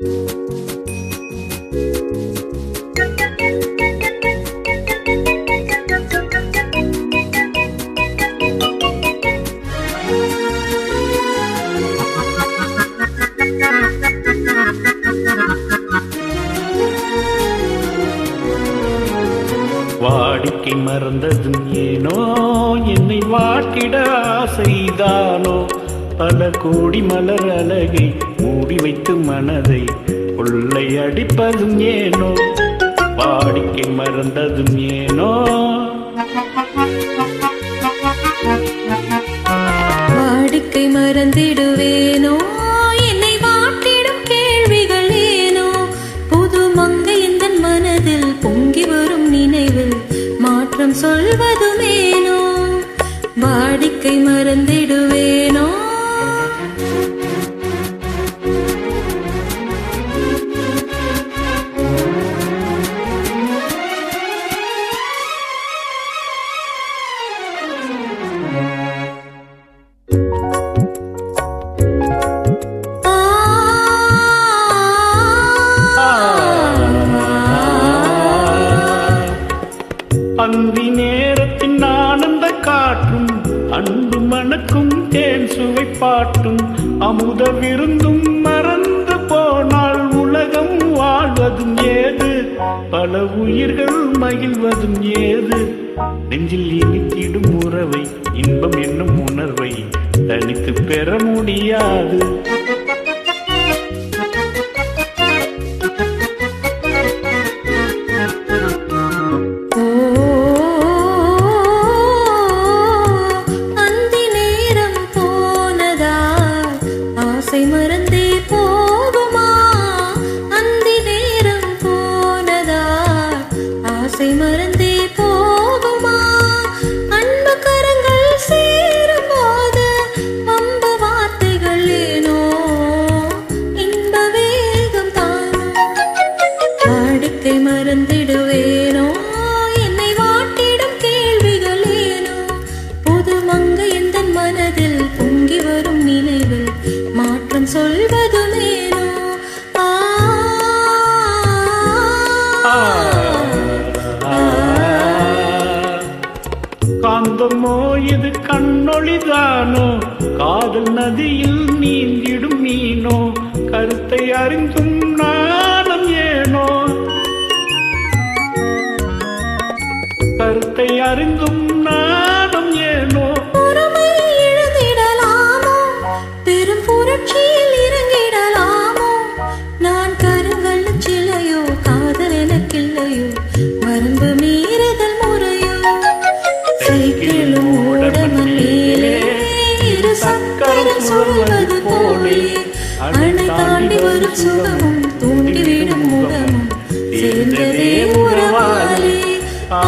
வாடிக்கை மறந்ததும் ஏனோ என்னை வாட்டிட ஆசைதானோ பல கோடி மலர் அழகை மூடி வைத்து மனதை உள்ளை அடிப்பதும் ஏனோ? பாடிக்கை மறந்ததும் ஏனோ? வாடிக்கை மறந்திடுவேனோ? என்னை வாட்டிடும் கேள்விகள் ஏனோ? புது மங்கை இந்த மனதில் பொங்கி வரும் நினைவில் மாற்றம் சொல்வதுமேனோ வாடிக்கை மறந்திடுவேன்? பன்றி நேரத்தின் ஆனந்த காற்றும் அன்பு மணக்கும் தேன் சுவை பாட்டும். அமுத விருந்தும் மறந்து போனால் உலகம் வாழ்வதும் ஏது? பல உயிர்கள் மகிழ்வதும் ஏது? நெஞ்சில் இனித்திடும் உறவை இன்பம் என்னும் உணர்வை தனித்து பெற முடியாது. காந்தமோ இது கண்ணொளிதானோ காதல் நதியில் நீந்திடும் மீனோ? கருத்தை அறிந்தும் நாணம் ஏனோ? கருத்தை அறிந்தும் நாணம் ஏனோ? பெரும் புரட்சியில் சொல்வது போலே அணை தாண்டி வரும் சுகமும் தூண்டிவிடும் முகமும். சேர்ந்ததே உறவாலே ஆ